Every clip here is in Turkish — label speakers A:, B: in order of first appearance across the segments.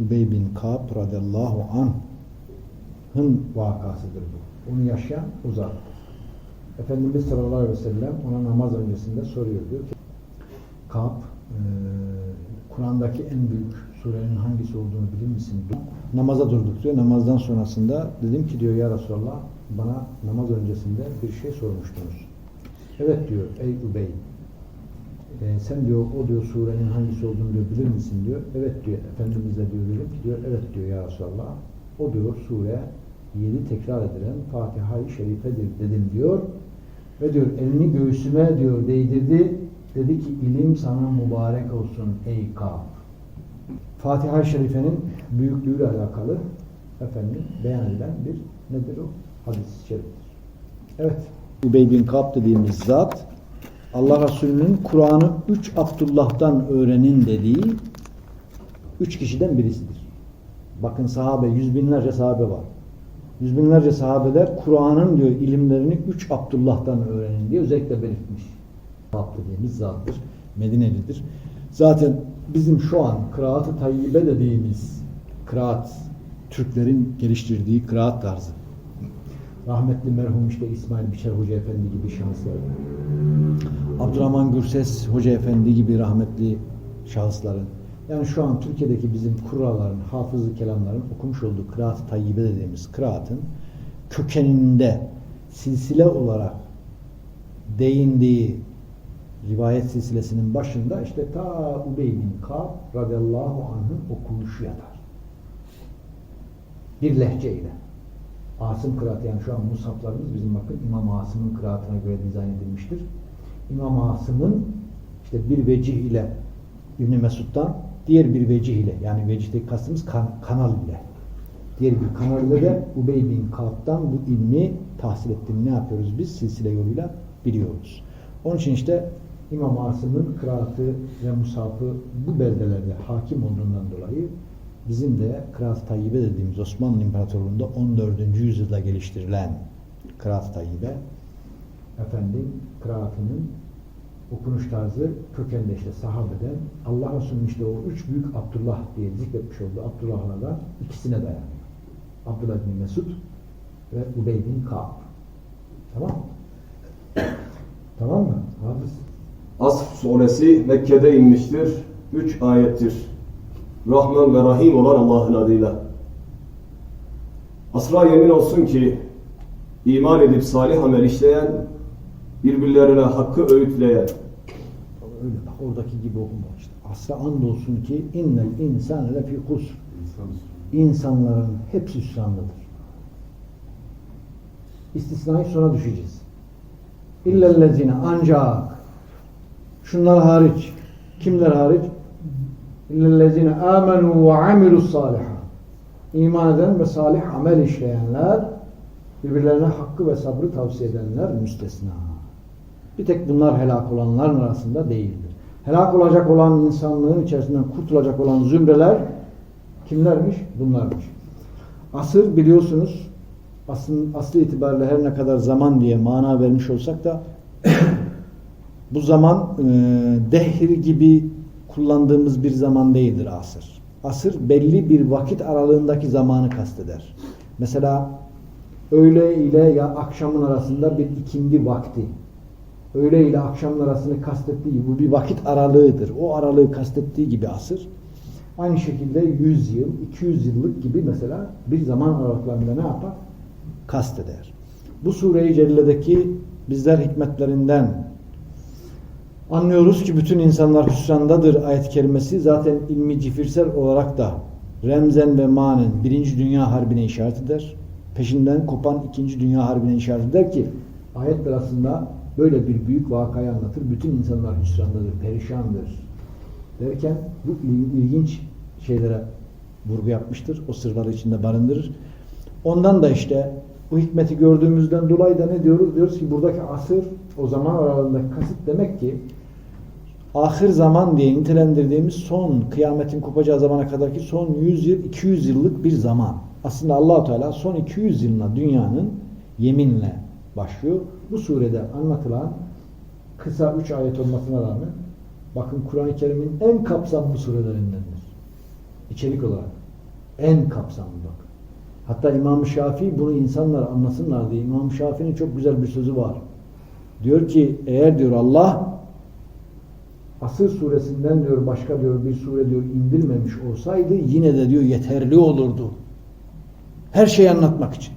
A: Übey bin Ka'b radıyallahu anh'ın vakasıdır bu. Onu yaşayan uzak. Efendimiz sallallahu aleyhi ve sellem ona namaz öncesinde soruyor. Diyor ki Ka'b e, Kur'an'daki en büyük surenin hangisi olduğunu bilir misin? diyor. Namaza durduk diyor. Namazdan sonrasında dedim ki diyor ya Resulallah bana namaz öncesinde bir şey sormuştunuz. Evet diyor ey Übey e, sen diyor o diyor surenin hangisi olduğunu diyor bilir misin diyor. Evet diyor Efendimiz de diyor dedim ki diyor evet diyor ya Resulallah. O diyor sure yedi tekrar edilen Fatiha-i Şerife'dir dedim diyor. Ve diyor elini göğsüme diyor değdirdi. Dedi ki ilim sana mübarek olsun ey Ka'b. Fatiha-i Şerife'nin büyüklüğüyle alakalı efendim beyan bir nedir o? Hadis-i şeriftir. Evet. Übey bin Ka'b dediğimiz zat Allah Resulü'nün Kur'an'ı üç Abdullah'tan öğrenin dediği üç kişiden birisidir. Bakın sahabe, yüz binlerce sahabe var. Yüz binlerce sahabeler Kur'an'ın diyor ilimlerini üç Abdullah'tan öğrenin diye özellikle belirtmiş. Ka'b dediğimiz zattır. Medinelidir. Zaten bizim şu an kıraat-ı tayyibe dediğimiz kıraat, Türklerin geliştirdiği kıraat tarzı. Rahmetli merhum işte İsmail Biçer Hoca Efendi gibi şahıslar. Abdurrahman Gürses Hoca Efendi gibi rahmetli şahısların. Yani şu an Türkiye'deki bizim kurraların, hafızlı kelamların okumuş olduğu kıraat-ı tayyibe dediğimiz kıraatın kökeninde silsile olarak değindiği rivayet silsilesinin başında işte ta Ubey bin Ka'b radıyallahu anh'ın okuyuşu yatar. Bir lehçeyle. Asım kıraatı yani şu an mushaflarımız bizim bakın İmam Asım'ın kıraatına göre dizayn edilmiştir. İmam Asım'ın işte bir vecih ile İbn Mesud'dan diğer bir vecih ile yani vecihteki kastımız kan, kanal ile diğer bir kanal ile de Ubey bin Ka'b'dan bu ilmi tahsil ettiğini ne yapıyoruz biz? Silsile yoluyla biliyoruz. Onun için işte İmam Asım'ın kıraatı ve musafı bu beldelerde hakim olduğundan dolayı bizim de Kıraat-ı Tayyibe dediğimiz Osmanlı İmparatorluğu'nda 14. yüzyılda geliştirilen Kıraat-ı Tayyibe efendim kıraatının okunuş tarzı kökende işte sahabeden Allah Resulü'nün işte o üç büyük Abdullah diye zikretmiş olduğu Abdullah'lardan ikisine dayanıyor. Abdullah bin Mesud ve Ubey bin Ka'b. Tamam tamam mı? Hafız.
B: Asr suresi Mekke'de inmiştir. Üç ayettir. Rahman ve Rahim olan Allah'ın adıyla. Asra yemin olsun ki iman edip salih amel işleyen, birbirlerine hakkı öğütleyen,
A: Öyle bak oradaki gibi okuma işte. Asra andolsun ki innel insane lefi kusr. İnsanların hepsi hüsrandadır. İstisnayı sonra düşeceğiz. İllellezine ancak şunlar hariç kimler hariç? İllellezine amenu ve amilus salihat. İman eden ve salih amel işleyenler birbirlerine hakkı ve sabrı tavsiye edenler müstesna. Bir tek bunlar helak olanların arasında değildir. Helak olacak olan insanlığın içerisinden kurtulacak olan zümreler kimlermiş? Bunlarmış. Asır biliyorsunuz asıl, aslı itibariyle her ne kadar zaman diye mana vermiş olsak da bu zaman e, dehir gibi kullandığımız bir zaman değildir asır. Asır belli bir vakit aralığındaki zamanı kasteder. Mesela öğle ile ya akşamın arasında bir ikindi vakti. Öğle ile akşamın arasını kastettiği gibi bu bir vakit aralığıdır. O aralığı kastettiği gibi asır. Aynı şekilde 100 yıl, 200 yıllık gibi mesela bir zaman aralıklarında ne yapar? Kasteder. Bu sure-i celledeki bizler hikmetlerinden anlıyoruz ki bütün insanlar hüsrandadır ayet-i kerimesi zaten ilmi cifirsel olarak da remzen ve manen birinci dünya harbine işaret eder. Peşinden kopan ikinci dünya harbine işaret eder ki ayetler aslında böyle bir büyük vakayı anlatır. Bütün insanlar hüsrandadır, perişandır derken bu il- ilginç şeylere vurgu yapmıştır. O sırları içinde barındırır. Ondan da işte bu hikmeti gördüğümüzden dolayı da ne diyoruz? Diyoruz ki buradaki asır o zaman aralığındaki kasıt demek ki ahir zaman diye nitelendirdiğimiz son kıyametin kopacağı zamana kadarki son 100 yıl 200 yıllık bir zaman. Aslında Allahu Teala son 200 yılına dünyanın yeminle başlıyor. Bu surede anlatılan kısa 3 ayet olmasına rağmen bakın Kur'an-ı Kerim'in en kapsamlı surelerindendir. İçerik olarak. En kapsamlı bak. Hatta İmam Şafii bunu insanlar anlasınlar diye İmam Şafii'nin çok güzel bir sözü var. Diyor ki eğer diyor Allah Asır suresinden diyor başka diyor bir sure diyor indirmemiş olsaydı yine de diyor yeterli olurdu. Her şeyi anlatmak için.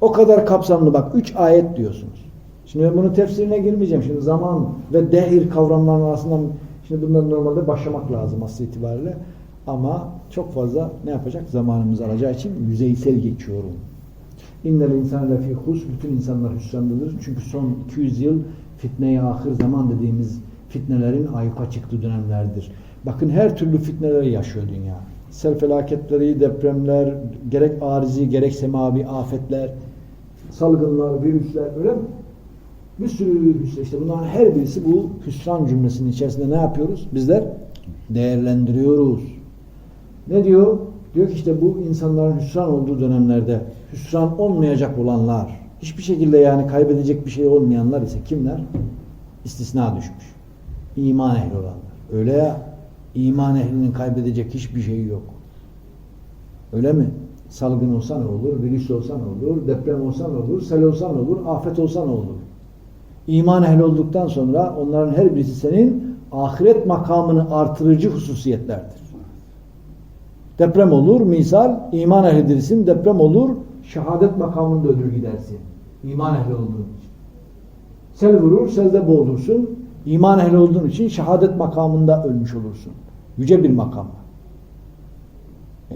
A: O kadar kapsamlı bak üç ayet diyorsunuz. Şimdi ben bunun tefsirine girmeyeceğim. Şimdi zaman ve dehir kavramlarının arasından şimdi bundan normalde başlamak lazım asıl itibariyle. Ama çok fazla ne yapacak? Zamanımız alacağı için yüzeysel geçiyorum. İnnel insan lefî hus. Bütün insanlar hüsrandadır. Çünkü son 200 yıl fitneye ahir zaman dediğimiz fitnelerin ayyuka çıktığı dönemlerdir. Bakın her türlü fitneleri yaşıyor dünya. Sel felaketleri, depremler, gerek arizi, gerek semavi afetler, salgınlar, virüsler öyle mi? Bir sürü hüsran. işte bunların her birisi bu hüsran cümlesinin içerisinde ne yapıyoruz? Bizler değerlendiriyoruz. Ne diyor? Diyor ki işte bu insanların hüsran olduğu dönemlerde hüsran olmayacak olanlar, hiçbir şekilde yani kaybedecek bir şey olmayanlar ise kimler? İstisna düşmüş. İman ehli olanlar. Öyle ya, iman ehlinin kaybedecek hiçbir şeyi yok. Öyle mi? Salgın olsa ne olur, virüs olsa ne olur, deprem olsa ne olur, sel olsa ne olur, afet olsa ne olur? İman ehli olduktan sonra onların her birisi senin ahiret makamını artırıcı hususiyetlerdir. Deprem olur, misal iman ehlidirsin, deprem olur, şehadet makamında ölür gidersin. İman ehli olduğun için. Sel vurur, selde boğulursun. İman ehli olduğun için şehadet makamında ölmüş olursun. Yüce bir makam.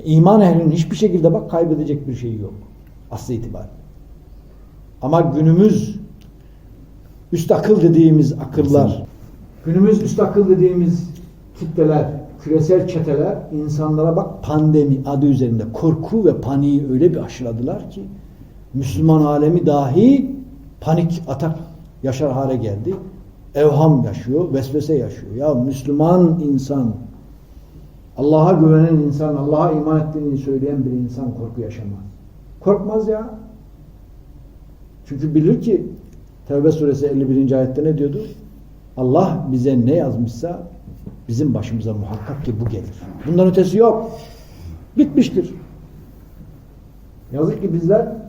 A: İman ehlinin hiçbir şekilde bak kaybedecek bir şeyi yok. Aslı itibariyle. Ama günümüz üst akıl dediğimiz akıllar, günümüz üst akıl dediğimiz kitleler, küresel çeteler insanlara bak pandemi adı üzerinde korku ve paniği öyle bir aşıladılar ki Müslüman alemi dahi panik atak yaşar hale geldi. Evham yaşıyor, vesvese yaşıyor. Ya Müslüman insan, Allah'a güvenen insan, Allah'a iman ettiğini söyleyen bir insan korku yaşamaz. Korkmaz ya. Çünkü bilir ki Tevbe suresi 51. ayette ne diyordu? Allah bize ne yazmışsa bizim başımıza muhakkak ki bu gelir. Bundan ötesi yok. Bitmiştir. Yazık ki bizler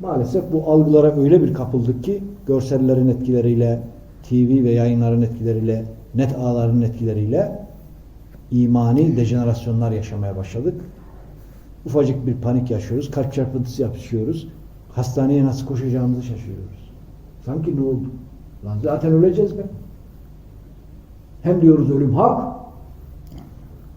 A: maalesef bu algılara öyle bir kapıldık ki görsellerin etkileriyle, TV ve yayınların etkileriyle, net ağların etkileriyle imani dejenerasyonlar yaşamaya başladık. Ufacık bir panik yaşıyoruz, kalp çarpıntısı yapışıyoruz. Hastaneye nasıl koşacağımızı şaşırıyoruz. Sanki ne oldu? Lan zaten öleceğiz be. Hem diyoruz ölüm hak,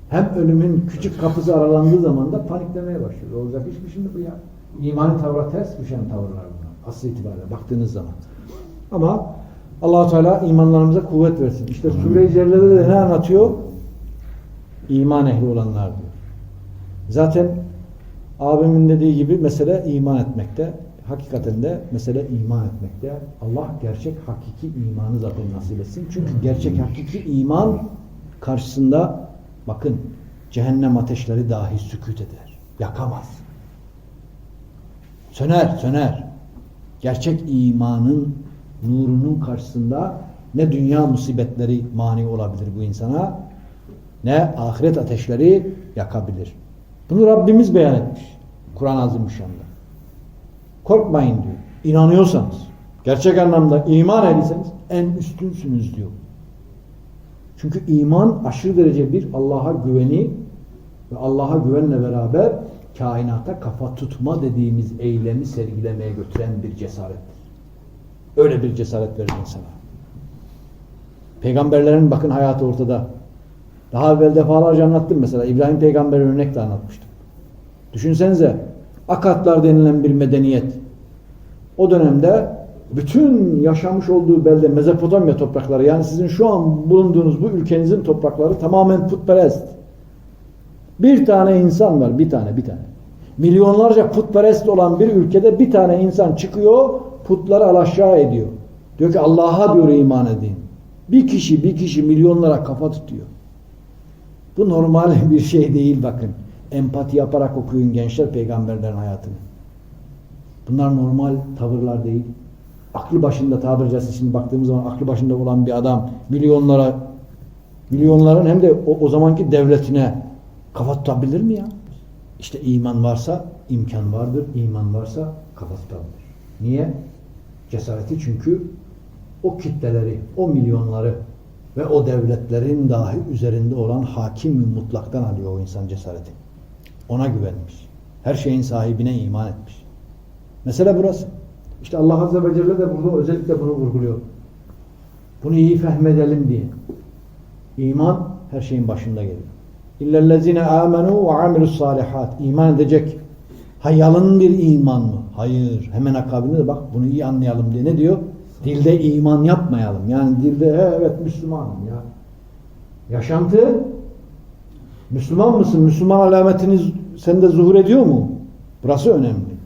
A: hem ölümün küçük kapısı aralandığı zaman da paniklemeye başlıyoruz. Olacak iş mi şimdi bu ya? İmani tavra ters düşen tavırlar bunlar. Asıl itibariyle baktığınız zaman. Ama allah Teala imanlarımıza kuvvet versin. İşte Sure-i Celle'de de ne anlatıyor? İman ehli olanlar diyor. Zaten abimin dediği gibi mesele iman etmekte. Hakikaten de mesele iman etmekte. Allah gerçek hakiki imanı zaten nasip etsin. Çünkü gerçek hakiki iman karşısında bakın cehennem ateşleri dahi sükut eder. Yakamaz. Söner, söner. Gerçek imanın nurunun karşısında ne dünya musibetleri mani olabilir bu insana ne ahiret ateşleri yakabilir. Bunu Rabbimiz beyan etmiş. Kur'an-ı Azimüşşan'da. Korkmayın diyor. İnanıyorsanız, gerçek anlamda iman ediyseniz en üstünsünüz diyor. Çünkü iman aşırı derece bir Allah'a güveni ve Allah'a güvenle beraber kainata kafa tutma dediğimiz eylemi sergilemeye götüren bir cesarettir. Öyle bir cesaret verir insana. Peygamberlerin bakın hayatı ortada. Daha evvel defalarca anlattım mesela. İbrahim peygamber örnekle anlatmıştım. Düşünsenize Akatlar denilen bir medeniyet. O dönemde bütün yaşamış olduğu belde Mezopotamya toprakları yani sizin şu an bulunduğunuz bu ülkenizin toprakları tamamen putperest. Bir tane insan var. Bir tane bir tane. Milyonlarca putperest olan bir ülkede bir tane insan çıkıyor putları alaşağı ediyor. Diyor ki Allah'a diyor iman edin. Bir kişi bir kişi milyonlara kafa tutuyor. Bu normal bir şey değil bakın. Empati yaparak okuyun gençler peygamberlerin hayatını. Bunlar normal tavırlar değil. Aklı başında tabiri caizse şimdi baktığımız zaman aklı başında olan bir adam milyonlara milyonların hem de o, o zamanki devletine Kafa tutabilir mi ya? İşte iman varsa imkan vardır. iman varsa kafa tutabilir. Niye? Cesareti çünkü o kitleleri, o milyonları ve o devletlerin dahi üzerinde olan hakim mutlaktan alıyor o insan cesareti. Ona güvenmiş. Her şeyin sahibine iman etmiş. Mesele burası. İşte Allah Azze ve Celle de burada özellikle bunu vurguluyor. Bunu iyi fehmedelim diye. İman her şeyin başında geliyor. İllellezine amenu ve amilus salihat. İman edecek. Ha yalın bir iman mı? Hayır. Hemen akabinde de bak bunu iyi anlayalım diye ne diyor? Dilde iman yapmayalım. Yani dilde "He, evet Müslümanım ya. Yaşantı Müslüman mısın? Müslüman alametiniz sende zuhur ediyor mu? Burası önemli.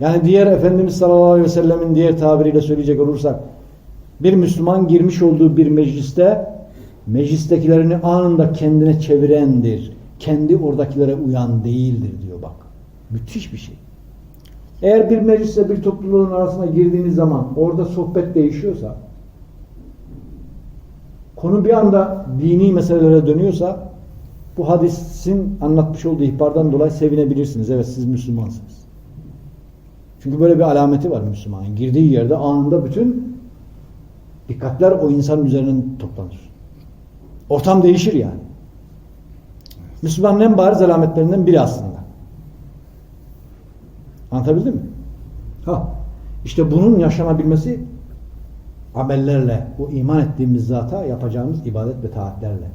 A: Yani diğer Efendimiz sallallahu aleyhi ve sellemin diğer tabiriyle söyleyecek olursak bir Müslüman girmiş olduğu bir mecliste meclistekilerini anında kendine çevirendir. Kendi oradakilere uyan değildir diyor bak. Müthiş bir şey. Eğer bir mecliste bir topluluğun arasına girdiğiniz zaman orada sohbet değişiyorsa konu bir anda dini meselelere dönüyorsa bu hadisin anlatmış olduğu ihbardan dolayı sevinebilirsiniz. Evet siz Müslümansınız. Çünkü böyle bir alameti var Müslümanın. Girdiği yerde anında bütün dikkatler o insanın üzerine toplanır. Ortam değişir yani. Müslümanın en bariz alametlerinden biri aslında. Anlatabildim mi? Ha, işte bunun yaşanabilmesi amellerle, bu iman ettiğimiz zata yapacağımız ibadet ve taatlerle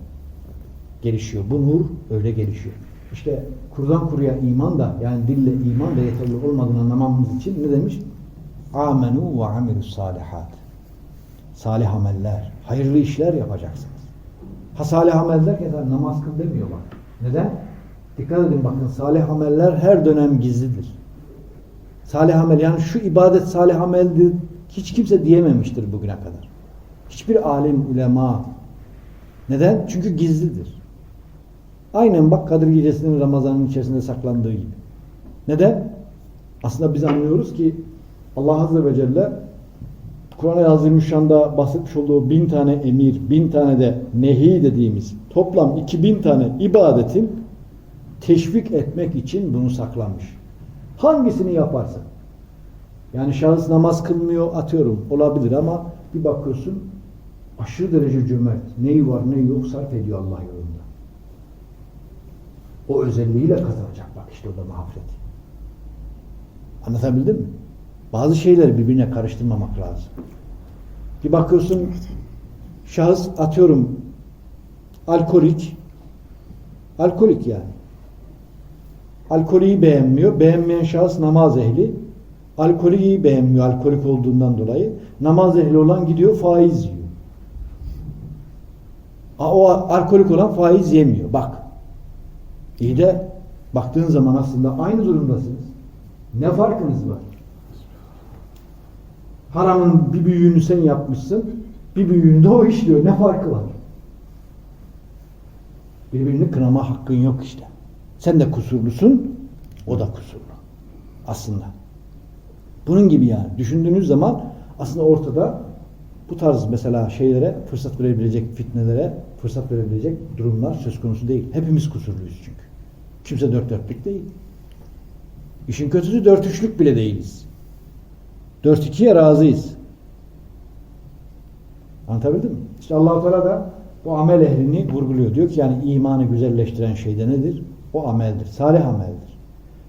A: gelişiyor. Bu nur öyle gelişiyor. İşte kurdan kuruya iman da yani dille iman da yeterli olmadığını anlamamız için ne demiş? Amenu ve amilus salihat. Salih ameller, hayırlı işler yapacaksınız. Ha salih amel derken namaz kıl demiyor bak. Neden? Dikkat edin bakın salih ameller her dönem gizlidir. Salih amel yani şu ibadet salih ameldir hiç kimse diyememiştir bugüne kadar. Hiçbir alim, ulema. Neden? Çünkü gizlidir. Aynen bak Kadir Gecesi'nin Ramazan'ın içerisinde saklandığı gibi. Neden? Aslında biz anlıyoruz ki Allah Azze ve Celle Kur'an-ı Azimüşşan'da bahsetmiş olduğu bin tane emir, bin tane de nehi dediğimiz toplam iki bin tane ibadetin teşvik etmek için bunu saklamış. Hangisini yaparsa. Yani şahıs namaz kılmıyor atıyorum olabilir ama bir bakıyorsun aşırı derece cömert. Neyi var neyi yok sarf ediyor Allah yolunda. O özelliğiyle kazanacak bak işte o da mağfiret. Anlatabildim mi? Bazı şeyleri birbirine karıştırmamak lazım. Bir bakıyorsun şahıs atıyorum alkolik alkolik yani. Alkolü beğenmiyor. Beğenmeyen şahıs namaz ehli. Alkolü beğenmiyor alkolik olduğundan dolayı. Namaz ehli olan gidiyor faiz yiyor. O alkolik olan faiz yemiyor. Bak. İyi de baktığın zaman aslında aynı durumdasınız. Ne farkınız var? Haramın bir büyüğünü sen yapmışsın. Bir büyüğünü de o işliyor. Ne farkı var? Birbirini kınama hakkın yok işte. Sen de kusurlusun, o da kusurlu. Aslında. Bunun gibi yani. Düşündüğünüz zaman aslında ortada bu tarz mesela şeylere fırsat verebilecek fitnelere fırsat verebilecek durumlar söz konusu değil. Hepimiz kusurluyuz çünkü. Kimse dört dörtlük değil. İşin kötüsü dört üçlük bile değiliz. Dört ikiye razıyız. Anlatabildim mi? İşte allah Teala da bu amel ehlini vurguluyor. Diyor ki yani imanı güzelleştiren şey de nedir? O ameldir. Salih ameldir.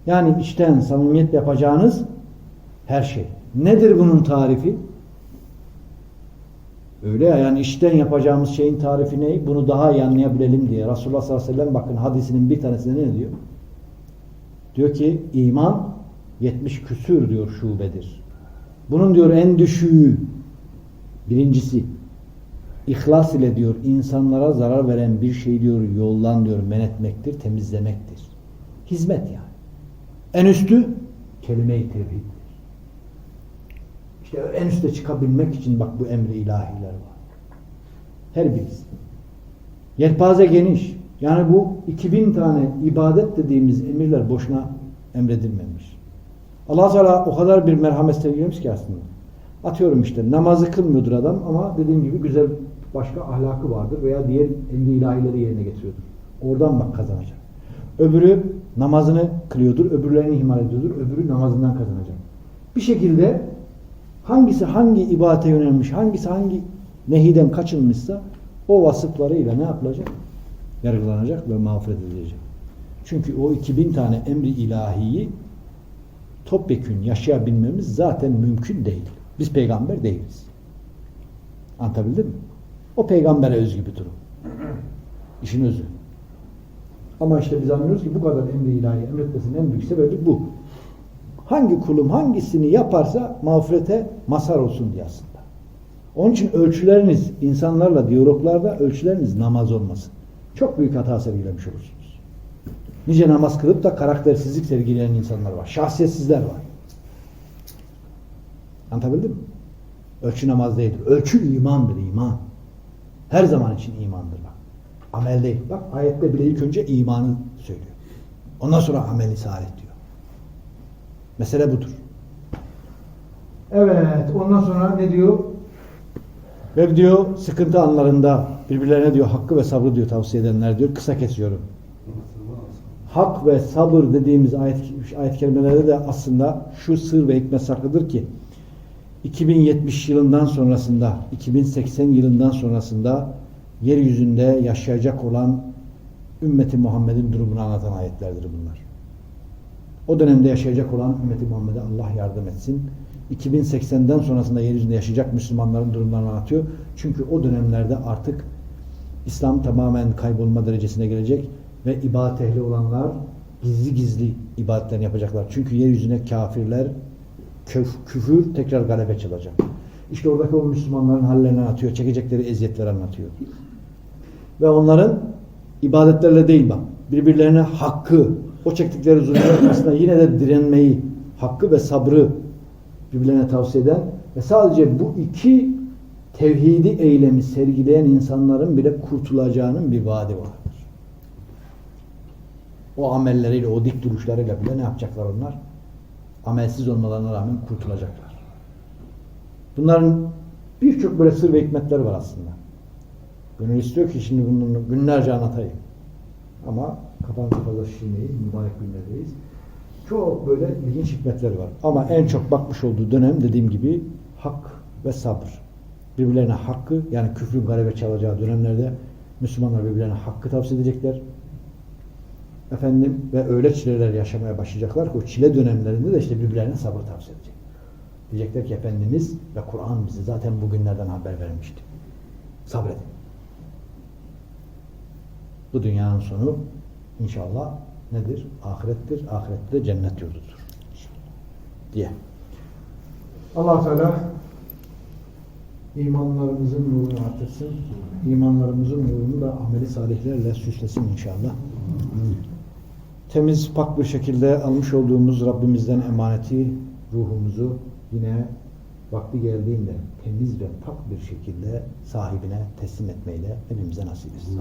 A: Yani içten samimiyet yapacağınız her şey. Nedir bunun tarifi? Öyle ya yani içten yapacağımız şeyin tarifi ne? Bunu daha iyi anlayabilelim diye. Resulullah sallallahu aleyhi ve sellem bakın hadisinin bir tanesinde ne diyor? Diyor ki iman 70 küsür diyor şubedir. Bunun diyor en düşüğü birincisi ihlas ile diyor insanlara zarar veren bir şey diyor yoldan diyor men etmektir, temizlemektir. Hizmet yani. En üstü kelime-i tevhiddir. İşte en üste çıkabilmek için bak bu emri ilahiler var. Her birisi. Yelpaze geniş. Yani bu 2000 tane ibadet dediğimiz emirler boşuna emredilmemiş. Allah Teala o kadar bir merhamet sevgilemiş ki aslında. Atıyorum işte namazı kılmıyordur adam ama dediğim gibi güzel başka ahlakı vardır veya diğer emri ilahileri yerine getiriyordur. Oradan bak kazanacak. Öbürü namazını kılıyordur, öbürlerini ihmal ediyordur, öbürü namazından kazanacak. Bir şekilde hangisi hangi ibadete yönelmiş, hangisi hangi nehiden kaçınmışsa o vasıflarıyla ne yapılacak? Yargılanacak ve mağfiret edilecek. Çünkü o 2000 tane emri ilahiyi topyekün yaşayabilmemiz zaten mümkün değil. Biz peygamber değiliz. Anlatabildim mi? O peygambere özgü bir durum. İşin özü. Ama işte biz anlıyoruz ki bu kadar emri ilahi emretmesinin en büyük sebebi bu. Hangi kulum hangisini yaparsa mağfirete mazhar olsun diye aslında. Onun için ölçüleriniz insanlarla diyaloglarda ölçüleriniz namaz olmasın. Çok büyük hata sergilemiş olursunuz. Nice namaz kılıp da karaktersizlik sergileyen insanlar var. Şahsiyetsizler var. Anlatabildim mi? Ölçü namaz değildir. Ölçü imandır iman. Her zaman için imandır bak. Amel değil. Bak ayette bile ilk önce imanı söylüyor. Ondan sonra ameli salih diyor. Mesele budur. Evet. Ondan sonra ne diyor? Ve diyor sıkıntı anlarında birbirlerine diyor hakkı ve sabrı diyor tavsiye edenler diyor. Kısa kesiyorum. Hak ve sabır dediğimiz ayet, ayet kelimelerde de aslında şu sır ve hikmet saklıdır ki 2070 yılından sonrasında 2080 yılından sonrasında yeryüzünde yaşayacak olan ümmeti Muhammed'in durumunu anlatan ayetlerdir bunlar. O dönemde yaşayacak olan ümmeti Muhammed'e Allah yardım etsin. 2080'den sonrasında yeryüzünde yaşayacak Müslümanların durumlarını anlatıyor. Çünkü o dönemlerde artık İslam tamamen kaybolma derecesine gelecek ve ibadet ehli olanlar gizli gizli ibadetlerini yapacaklar. Çünkü yeryüzüne kafirler, küf- küfür tekrar galebe çalacak. İşte oradaki o Müslümanların hallerini anlatıyor, çekecekleri eziyetleri anlatıyor. Ve onların ibadetlerle değil bak, birbirlerine hakkı, o çektikleri zulümler karşısında yine de direnmeyi, hakkı ve sabrı birbirlerine tavsiye eden ve sadece bu iki tevhidi eylemi sergileyen insanların bile kurtulacağının bir vaadi vardır. O amelleriyle, o dik duruşlarıyla bile ne yapacaklar onlar? Amelsiz olmalarına rağmen kurtulacaklar. Bunların birçok böyle sır ve hikmetleri var aslında. Gönül istiyor ki şimdi bunu günlerce anlatayım. Ama kafamızı fazla şişirmeyin, mübarek günlerdeyiz. Çok böyle ilginç hikmetleri var. Ama en çok bakmış olduğu dönem dediğim gibi hak ve sabır. Birbirlerine hakkı yani küfrün galebe çalacağı dönemlerde Müslümanlar birbirlerine hakkı tavsiye edecekler. Efendim ve öyle çileler yaşamaya başlayacaklar ki o çile dönemlerinde de işte birbirlerine sabır tavsiye edecek. Diyecekler ki Efendimiz ve Kur'an bize zaten bugünlerden haber vermişti. Sabredin. Bu dünyanın sonu inşallah nedir? Ahirettir. Ahirette de cennet yurdudur. Diye. allah Teala imanlarımızın nurunu artırsın. İmanlarımızın nurunu da ameli salihlerle süslesin inşallah. Temiz, pak bir şekilde almış olduğumuz Rabbimizden emaneti, ruhumuzu yine vakti geldiğinde temiz ve pak bir şekilde sahibine teslim etmeyle hepimize nasip etsin.